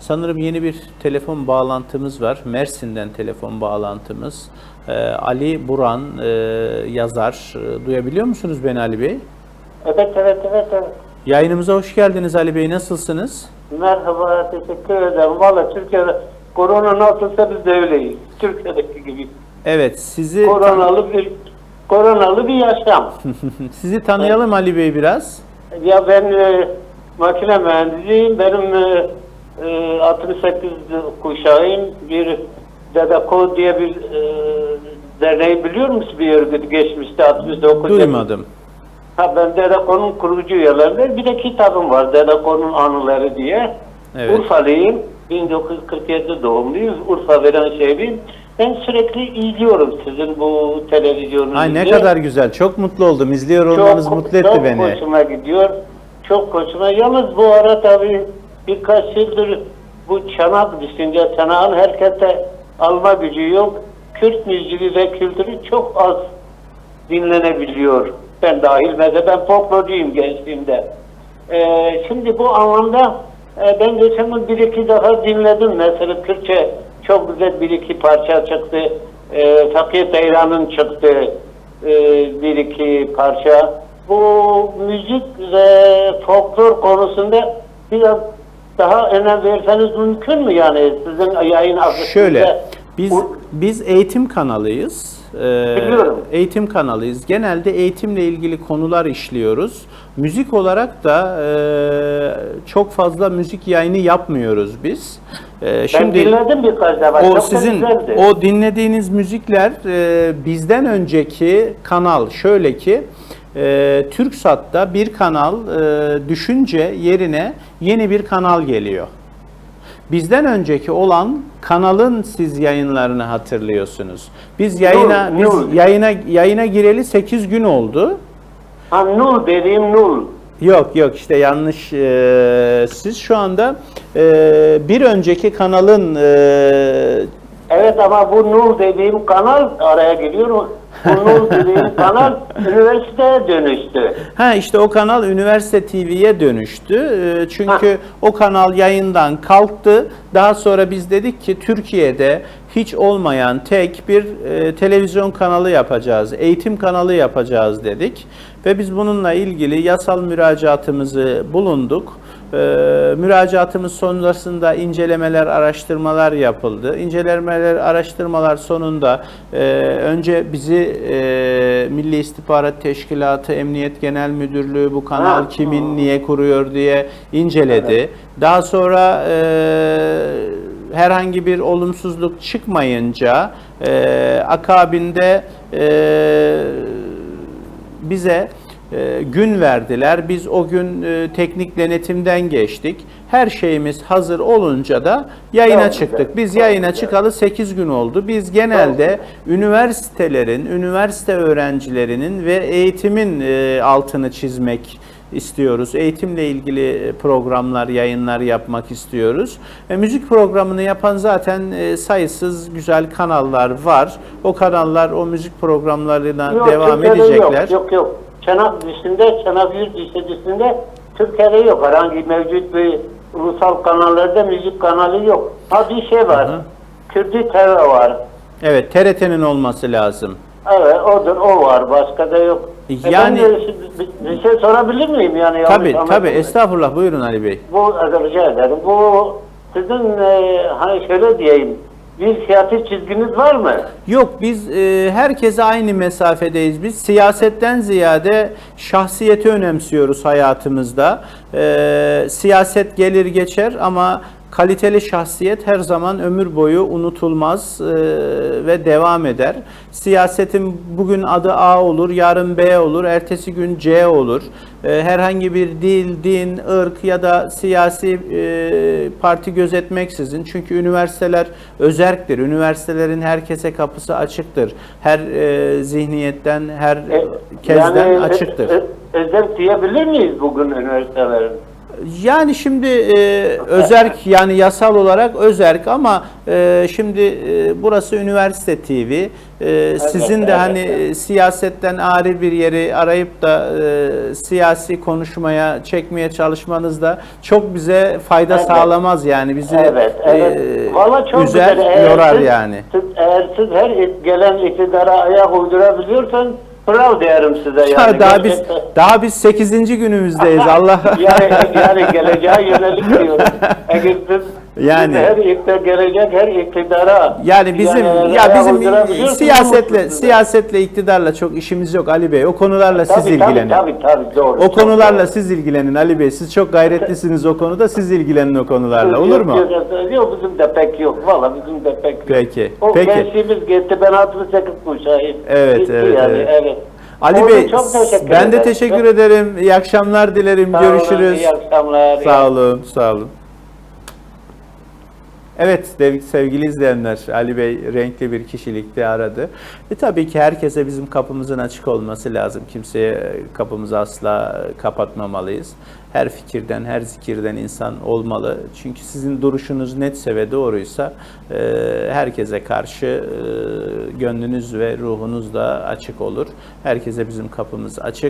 Sanırım yeni bir telefon bağlantımız var. Mersin'den telefon bağlantımız. Ee, Ali Buran e, yazar. E, Duyabiliyor musunuz beni Ali Bey? Evet evet evet evet. Yayınımıza hoş geldiniz Ali Bey. Nasılsınız? Merhaba teşekkür ederim. Valla Türkiye'de korona nasılsa biz de öyleyiz. Türkiye'deki gibi. Evet, sizi Koronalı bir koronalı bir yaşam. sizi tanıyalım Ali Bey biraz. ya ben e, makine mühendisiyim. Benim e, e, 68 kuşağıyım. Bir Dedeko diye bir e, derneği biliyor musun bir örgüt geçmişte 69 Duymadım. Ha ben Dedeko'nun kurucu üyelerinden bir de kitabım var Dedeko'nun anıları diye. Evet. Urfalıyım. 1947 doğumluyuz. Urfa veren şehriyim. Ben sürekli izliyorum sizin bu televizyonunuzu. Ay ne kadar güzel. Çok mutlu oldum. İzliyor olmanız mutlu etti çok beni. hoşuma gidiyor. Çok hoşuma. Yalnız bu ara tabii birkaç yıldır bu çanak düşünce çanağın herkese alma gücü yok. Kürt müziği ve kültürü çok az dinlenebiliyor. Ben dahil mesela ben folklorcuyum gençliğimde. Ee, şimdi bu anlamda e, ben geçen yıl bir iki defa dinledim. Mesela Kürtçe çok güzel bir iki parça çıktı. E, Fakir Teyran'ın çıktı e, bir iki parça. Bu müzik ve folklor konusunda biraz daha önem verseniz mümkün mü yani sizin yayın akışında? Şöyle, biz biz eğitim kanalıyız. Ee, Biliyorum. eğitim kanalıyız. Genelde eğitimle ilgili konular işliyoruz. Müzik olarak da e, çok fazla müzik yayını yapmıyoruz biz. E, ben şimdi dinledim birkaç defa. o çok sizin güzeldi. o dinlediğiniz müzikler e, bizden önceki kanal şöyle ki e, TürkSat'ta bir kanal e, düşünce yerine yeni bir kanal geliyor. Bizden önceki olan kanalın siz yayınlarını hatırlıyorsunuz. Biz yayına Nul, biz Nul. yayına yayına gireli 8 gün oldu. Ha nul dediğim nul. Yok yok işte yanlış. e, siz şu anda e, bir önceki kanalın e, Evet ama bu Nur dediğim kanal araya giriyor. Bu Nur dediğim kanal üniversiteye dönüştü. Ha işte o kanal Üniversite TV'ye dönüştü. Ee, Çünkü o kanal yayından kalktı. Daha sonra biz dedik ki Türkiye'de hiç olmayan tek bir e, televizyon kanalı yapacağız. Eğitim kanalı yapacağız dedik. Ve biz bununla ilgili yasal müracaatımızı bulunduk. Ee, müracaatımız sonrasında incelemeler, araştırmalar yapıldı. İncelemeler, araştırmalar sonunda e, önce bizi e, Milli İstihbarat Teşkilatı, Emniyet Genel Müdürlüğü bu kanal Ha. kimin, niye kuruyor diye inceledi. Daha sonra e, herhangi bir olumsuzluk çıkmayınca e, akabinde e, bize gün verdiler. Biz o gün e, teknik denetimden geçtik. Her şeyimiz hazır olunca da yayına Çok çıktık. Biz çok yayına çıkalı 8 gün oldu. Biz genelde üniversitelerin, üniversite öğrencilerinin ve eğitimin e, altını çizmek istiyoruz. Eğitimle ilgili programlar, yayınlar yapmak istiyoruz. E, müzik programını yapan zaten e, sayısız güzel kanallar var. O kanallar o müzik programlarına Yok, devam edecekler. Yok yok yok. Çanak dışında, Çanak yurt dışında Türkiye'de yok. Herhangi mevcut bir ulusal kanallarda müzik kanalı yok. Ha bir şey var. Hı hı. Kürdi TV var. Evet, TRT'nin olması lazım. Evet odur o var. Başka da yok. E ben Yani- de bir, şey sorabilir miyim yani? Tabii, tabii. Estağfurullah. Buyurun Ali Bey. Bu rica ederim. Bu sizin e, hani şöyle diyeyim bir siyasi çizginiz var mı? Yok biz e, herkese aynı mesafedeyiz. Biz siyasetten ziyade şahsiyeti önemsiyoruz hayatımızda. E, siyaset gelir geçer ama kaliteli şahsiyet her zaman ömür boyu unutulmaz e, ve devam eder. Siyasetin bugün adı A olur, yarın B olur, ertesi gün C olur. E, herhangi bir dil, din, ırk ya da siyasi e, parti gözetmeksizin. Çünkü üniversiteler özerktir. Üniversitelerin herkese kapısı açıktır. Her zihniyetten, her kezden yani, açıktır. ö- ö- özel diyebilir miyiz bugün üniversitelerin? Yani şimdi e, özerk yani yasal olarak özerk ama e, şimdi e, burası üniversite TV. E, sizin de evet, hani evet. e, siyasetten ayrı bir yeri arayıp da e, siyasi konuşmaya çekmeye çalışmanız da çok bize fayda Evet. sağlamaz yani bizi Evet, evet. e, çok üzer, güzel. Eğer yorar siz- yani. Siz, eğer siz her gelen iktidara ayak uydurabiliyorsan bravo derim size yani. Ya daha biz Gerçekten. daha biz 8. günümüzdeyiz. Allah yani, yani geleceğe yönelik diyorum. Eğer siz, Yani- her iktidar gelecek her iktidara Yani bizim ya bizim siyasetle siyasetle iktidarla çok işimiz yok Ali Bey. O konularla siz Tabii, tabii, ilgilenin. Tabii tabii doğru. O konularla doğru. siz ilgilenin Ali Bey. Siz çok gayretlisiniz o konuda. Siz ilgilenin o konularla. Yok, Olur mu? Yok, bizim de pek yok. Valla bizim de pek yok. Peki, O peki. gençliğimiz gitti. Ben 68 kuşağıyım. Evet, Gitti evet, yani, evet. evet. Ali Orada Bey ben de ederim. teşekkür ederim. İyi akşamlar dilerim. sağ olun, Görüşürüz. İyi akşamlar. Sağ olun, sağ olun. Evet sevgili izleyenler Ali Bey renkli bir kişilikte aradı. E tabii ki herkese bizim kapımızın açık olması lazım. Kimseye e, kapımızı asla kapatmamalıyız. Her fikirden, her zikirden insan olmalı. Çünkü sizin duruşunuz netse ve doğruysa e, herkese karşı e, gönlünüz ve ruhunuz da açık olur. Herkese bizim kapımız açık.